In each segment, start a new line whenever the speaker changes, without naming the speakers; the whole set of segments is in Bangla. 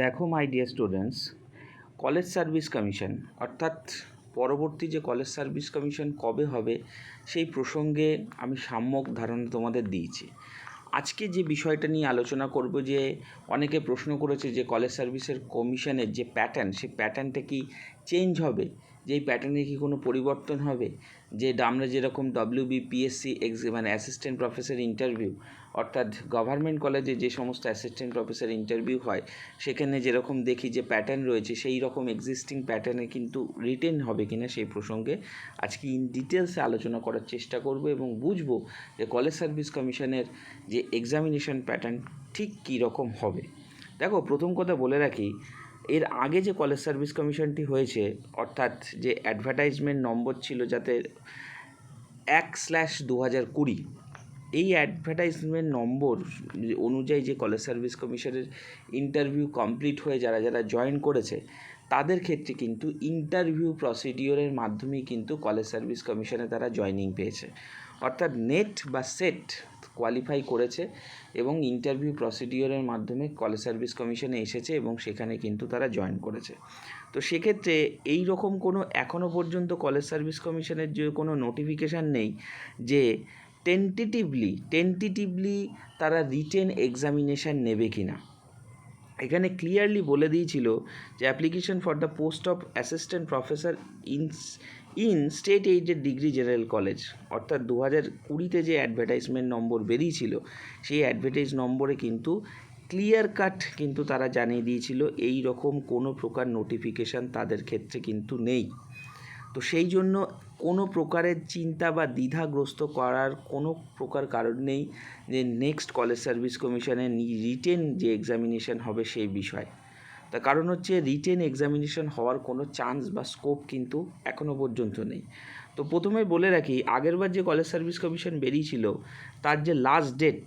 দেখো my dear students college service commission অর্থাৎ পরবর্তী যে কলেজ সার্ভিস কমিশন কবে হবে, সেই প্রসঙ্গে আমি সাম্যক ধারণা তোমাদের দিয়েছি। আজকে যে বিষয়টা নিয়ে আলোচনা করব যে অনেকে প্রশ্ন করেছে যে কলেজ সার্ভিসের কমিশনের যে প্যাটার্ন সেই প্যাটার্নটা কি চেঞ্জ হবে? যে প্যাটার্নে কি কোনো পরিবর্তন হবে? যে আমরা যেরকম ডব্লিউ বিপিএসসি এক্স মানে অ্যাসিস্ট্যান্ট প্রফেসর ইন্টারভিউ অর্থাৎ গভর্নমেন্ট কলেজে যে সমস্ত অ্যাসিস্ট্যান্ট প্রফেসর ইন্টারভিউ হয়, সেখানে যেরকম দেখি যে প্যাটার্ন রয়েছে, সেই রকম এক্সিস্টিং প্যাটার্নে কিন্তু রিটেন হবে কিনা সেই প্রসঙ্গে আজকে ইন ডিটেলসে আলোচনা করার চেষ্টা করব এবং বুঝব যে কলেজ সার্ভিস কমিশনের যে এক্সামিনেশন প্যাটার্ন ঠিক কী রকম হবে। দেখো, প্রথম কথা বলে রাখি, এর আগে যে কলেজ সার্ভিস কমিশনটি হয়েছে, অর্থাৎ যে অ্যাডভার্টাইজমেন্ট নম্বর ছিল যাতে এক স্ল্যাশ দু হাজার কুড়ি এই অ্যাডভার্টাইজমেন্ট নম্বর অনুযায়ী যে কলেজ সার্ভিস কমিশনের ইন্টারভিউ কমপ্লিট হয়ে যারা যারা জয়েন করেছে, তাদের ক্ষেত্রে কিন্তু ইন্টারভিউ প্রসিডিওরের মাধ্যমেই কিন্তু কলেজ সার্ভিস কমিশনে তারা জয়নিং পেয়েছে। অর্থাৎ নেট বা সেট কোয়ালিফাই করেছে এবং ইন্টারভিউ প্রসিডিওরের মাধ্যমে কলেজ সার্ভিস কমিশনে এসেছে এবং সেখানে কিন্তু তারা জয়েন করেছে। তো সেক্ষেত্রে এই রকম কোনো এখনও পর্যন্ত কলেজ সার্ভিস কমিশনের যে কোনো নোটিফিকেশান নেই যে টেন্টেটিভলি টেন্টেটিভলি তারা রিটেন এক্সামিনেশান নেবে কি না এখানে ক্লিয়ারলি বলে দিয়েছিল যে application for the post of assistant professor in in state aided degree general college অর্থাৎ দু হাজার কুড়িতে যে অ্যাডভার্টাইজমেন্ট নম্বর বেরিয়েছিল, সেই অ্যাডভার্টাইজ নম্বরে কিন্তু ক্লিয়ার কাট কিন্তু তারা জানিয়ে দিয়েছিল এই রকম কোনো প্রকার নোটিফিকেশান তাদের ক্ষেত্রে কিন্তু নেই। তো সেই জন্য কোনো প্রকারের চিন্তা বা দ্বিধাগ্রস্ত করার কোনো প্রকার কারণ নেই যে নেক্সট কলেজ সার্ভিস কমিশনে রিটেন যে এক্সামিনেশন হবে সেই বিষয়। তার কারণ হচ্ছে রিটেন এক্সামিনেশন হওয়ার কোনো চান্স বা স্কোপ কিন্তু এখনও পর্যন্ত নেই। তো প্রথমে বলে রাখি, আগেরবার যে কলেজ সার্ভিস কমিশন বেরিয়েছিল, তার যে লাস্ট ডেট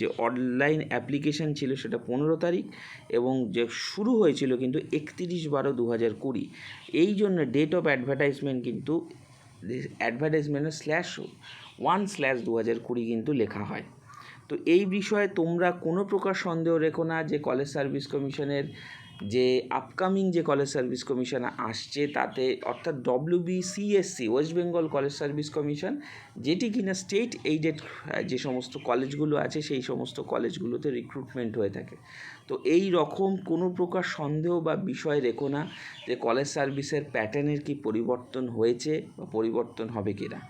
যে অনলাইন অ্যাপ্লিকেশান ছিল সেটা পনেরো তারিখ এবং যে শুরু হয়েছিল কিন্তু একত্রিশ বারো দু হাজার কুড়ি। এই জন্য ডেট অফ অ্যাডভার্টাইজমেন্ট কিন্তু অ্যাডভার্টাইজমেন্টের স্ল্যাশ ওয়ান স্ল্যাশ দু হাজার কুড়ি কিন্তু লেখা হয়। তো এই বিষয়ে তোমরা কোনো প্রকার সন্দেহ রেখো না যে কলেজ সার্ভিস কমিশনের যে আপকামিং যে কলেজ সার্ভিস কমিশন আসছে, তাতে অর্থাৎ W BCSC West Bengal college service commission যেটি কিনা স্টেট এইডেড যে সমস্ত কলেজগুলো আছে, সেই সমস্ত কলেজগুলোতে রিক্রুটমেন্ট হয়ে থাকে। তো এই রকম কোনো প্রকার সন্দেহ বা বিষয় রেখো না যে কলেজ সার্ভিসের প্যাটার্নের কি পরিবর্তন হয়েছে বা পরিবর্তন হবে কি না।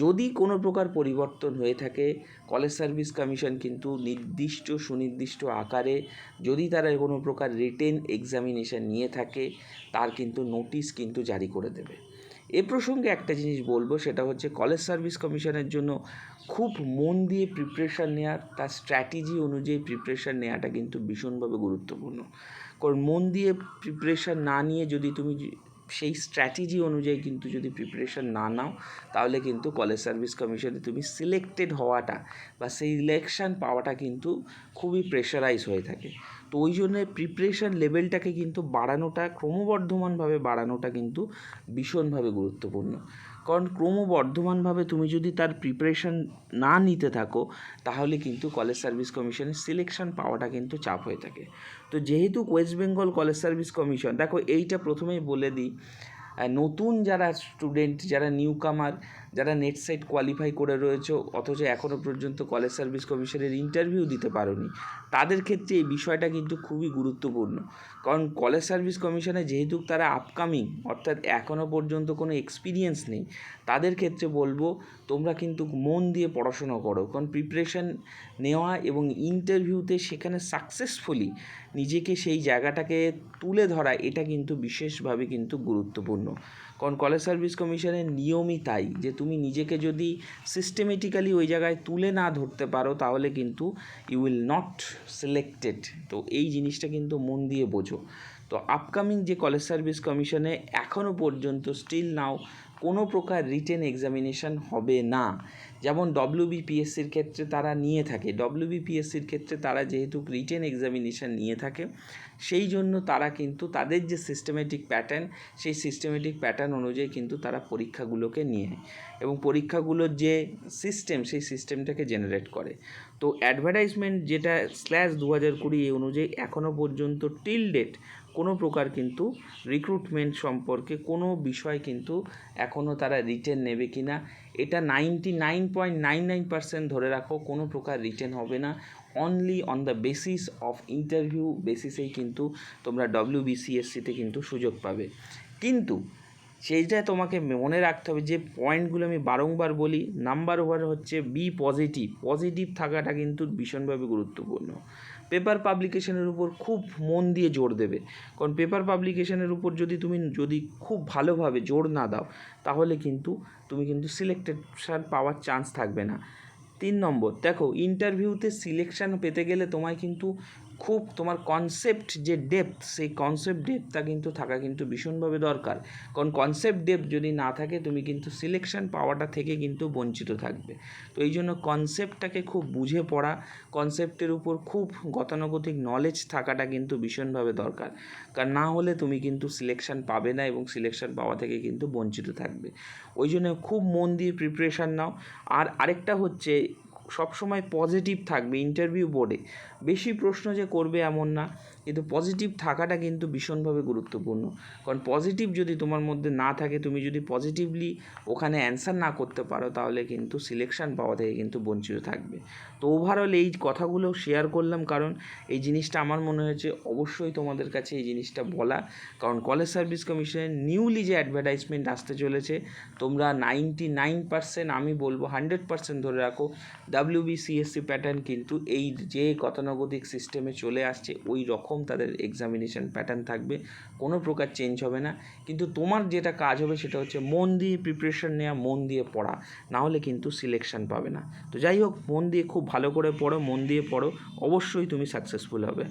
যদি কোনো প্রকার পরিবর্তন হয়ে থাকে কলেজ সার্ভিস কমিশন কিন্তু নির্দিষ্ট, সুনির্দিষ্ট আকারে যদি তারা কোনো প্রকার রিটেন এক্সামিনেশান নিয়ে থাকে, তার কিন্তু নোটিশ কিন্তু জারি করে দেবে। এ প্রসঙ্গে একটা জিনিস বলব, সেটা হচ্ছে কলেজ সার্ভিস কমিশনের জন্য খুব মন দিয়ে প্রিপারেশান নেওয়ার, তার স্ট্র্যাটেজি অনুযায়ী প্রিপারেশান নেওয়াটা কিন্তু ভীষণভাবে গুরুত্বপূর্ণ। কারণ মন দিয়ে প্রিপারেশান না নিয়ে যদি তুমি সেই স্ট্র্যাটেজি অনুযায়ী কিন্তু যদি প্রিপারেশান না নাও, তাহলে কিন্তু কলেজ সার্ভিস কমিশনে তুমি সিলেক্টেড হওয়াটা বা সেই সিলেকশান পাওয়াটা কিন্তু খুবই প্রেশারাইজ হয়ে থাকে। তো ওই জন্য প্রিপারেশান লেভেলটাকে কিন্তু বাড়ানোটা, ক্রমবর্ধমানভাবে বাড়ানোটা কিন্তু ভীষণভাবে গুরুত্বপূর্ণ। কারণ ক্রমবর্ধমানভাবে তুমি যদি তার প্রিপারেশান না নিতে থাকো, তাহলে কিন্তু কলেজ সার্ভিস কমিশনের সিলেকশন পাওয়াটা কিন্তু চাপ হয়ে থাকে। তো যেহেতু West Bengal college service commission দেখো এইটা প্রথমেই বলে দিই নতুন যারা স্টুডেন্ট যারা নিউ কামার যারা নেট সাইট কোয়ালিফাই করে রয়েছে, অথচ এখনও পর্যন্ত কলেজ সার্ভিস কমিশনের ইন্টারভিউ দিতে পারোনি, তাদের ক্ষেত্রে এই বিষয়টা কিন্তু খুবই গুরুত্বপূর্ণ। কারণ কলেজ সার্ভিস কমিশনে যেহেতু তারা আপকামিং অর্থাৎ এখনও পর্যন্ত কোনো এক্সপিরিয়েন্স নেই, তাদের ক্ষেত্রে বলব তোমরা কিন্তু মন দিয়ে পড়াশোনা করো। কারণ প্রিপারেশান নেওয়া এবং ইন্টারভিউতে সেখানে সাকসেসফুলি নিজেকে সেই জায়গাটাকে তুলে ধরা, এটা কিন্তু বিশেষভাবে কিন্তু গুরুত্বপূর্ণ। কারণ কলেজ সার্ভিস কমিশনের নিয়মই তাই, যে তুমি নিজেকে যদি সিস্টেমেটিক্যালি ওই জায়গায় তুলে না ধরতে পারো, তাহলে কিন্তু ইউ উইল নট সিলেক্টেড তো এই জিনিসটা কিন্তু মন দিয়ে বোঝো। তো আপকামিং যে কলেজ সার্ভিস কমিশনে এখনও পর্যন্ত স্টিল নাও কোনো প্রকার রিটেন এক্সামিনেশান হবে না। যেমন ডব্লিউবিপিএসসির ক্ষেত্রে তারা নিয়ে থাকে। ডব্লিউবিপিএসসির ক্ষেত্রে তারা যেহেতু রিটেন এক্সামিনেশান নিয়ে থাকে, সেই জন্য তারা কিন্তু তাদের যে সিস্টেমেটিক প্যাটার্ন সেই সিস্টেমেটিক প্যাটার্ন অনুযায়ী কিন্তু তারা পরীক্ষাগুলোকে নিয়ে এবং পরীক্ষাগুলোর যে সিস্টেম সেই সিস্টেমটাকে জেনারেট করে। তো অ্যাডভার্টাইজমেন্ট যেটা স্ল্যাশ দু হাজার কুড়ি এই অনুযায়ী এখনও পর্যন্ত টিল ডেট কোনো প্রকার কিন্তু রিক্রুটমেন্ট সম্পর্কে কোনো বিষয় কিন্তু এখনও তারা রিটেন নেবে কি না এটা ninety nine point nine nine percent ধরে রাখো, কোনো প্রকার রিটেন হবে না। Only on the basis of interview বেসিসেই কিন্তু তোমরা ডব্লিউ বিসিএসসিতে কিন্তু সুযোগ পাবে। কিন্তু সেইটা তোমাকে মনে রাখতে হবে যে পয়েন্টগুলো আমি বারংবার বলি নাম্বার ওয়ান হচ্ছে বি পজিটিভ পজিটিভ থাকাটা কিন্তু ভীষণভাবে গুরুত্বপূর্ণ। পেপার পাবলিকেশনের উপর খুব মন দিয়ে জোর দেবে। কারণ পেপার পাবলিকেশনের উপর যদি তুমি, যদি খুব ভালোভাবে জোর না দাও, তাহলে কিন্তু তুমি কিন্তু সিলেক্টেড পাওয়ার চান্স থাকবে না। তিন নম্বর, দেখো ইন্টারভিউতে সিলেকশান পেতে গেলে তোমায় কিন্তু খুব তোমার কনসেপ্ট যে ডেপথ সেই কনসেপ্ট ডেপথটা কিন্তু থাকা কিন্তু ভীষণভাবে দরকার। কারণ কনসেপ্ট ডেপথ যদি না থাকে, তুমি কিন্তু সিলেকশন পাওয়াটা থেকে কিন্তু বঞ্চিত থাকবে। তো এই জন্য কনসেপ্টটাকে খুব বুঝে পড়া কনসেপ্টের উপর খুব গতানুগতিক নলেজ থাকাটা কিন্তু ভীষণভাবে দরকার। কারণ না হলে তুমি কিন্তু সিলেকশন পাবে না এবং সিলেকশন পাওয়া থেকে কিন্তু বঞ্চিত থাকবে। ওই জন্য খুব মন দিয়ে প্রিপারেশান নাও। আর আরেকটা হচ্ছে সবসময় পজিটিভ থাকবে ইন্টারভিউ বোর্ডে বেশি প্রশ্ন যে করবে এমন না। কিন্তু পজিটিভ থাকাটা কিন্তু ভীষণভাবে গুরুত্বপূর্ণ। কারণ পজিটিভ যদি তোমার মধ্যে না থাকে, তুমি যদি পজিটিভলি ওখানে অ্যান্সার না করতে পারো, তাহলে কিন্তু সিলেকশন পাওয়া থেকে কিন্তু বঞ্চিত থাকবে। তো ওভারঅল এই কথাগুলো শেয়ার করলাম কারণ এই জিনিসটা আমার মনে হয়েছে অবশ্যই তোমাদের কাছে এই জিনিসটা বলা। কারণ কলেজ সার্ভিস কমিশনের নিউলি যে অ্যাডভার্টাইজমেন্ট আসতে চলেছে, তোমরা নাইনটি নাইন পার্সেন্ট আমি বলব হান্ড্রেড পার্সেন্ট ধরে রাখো ডাব্লিউবিসিএসসি প্যাটার্ন কিন্তু এই যে গতানুগতিক সিস্টেমে চলে আসছে, ওই রকম তাদের এক্সামিনেশান প্যাটার্ন থাকবে, কোনো প্রকার চেঞ্জ হবে না। কিন্তু তোমার যেটা কাজ হবে সেটা হচ্ছে মন দিয়ে প্রিপারেশান নেওয়া মন দিয়ে পড়া, না হলে কিন্তু সিলেকশান পাবে না। তো যাই হোক, মন দিয়ে খুব ভালো করে পড়ো, মন দিয়ে পড়ো, অবশ্যই তুমি সাকসেসফুল হবে।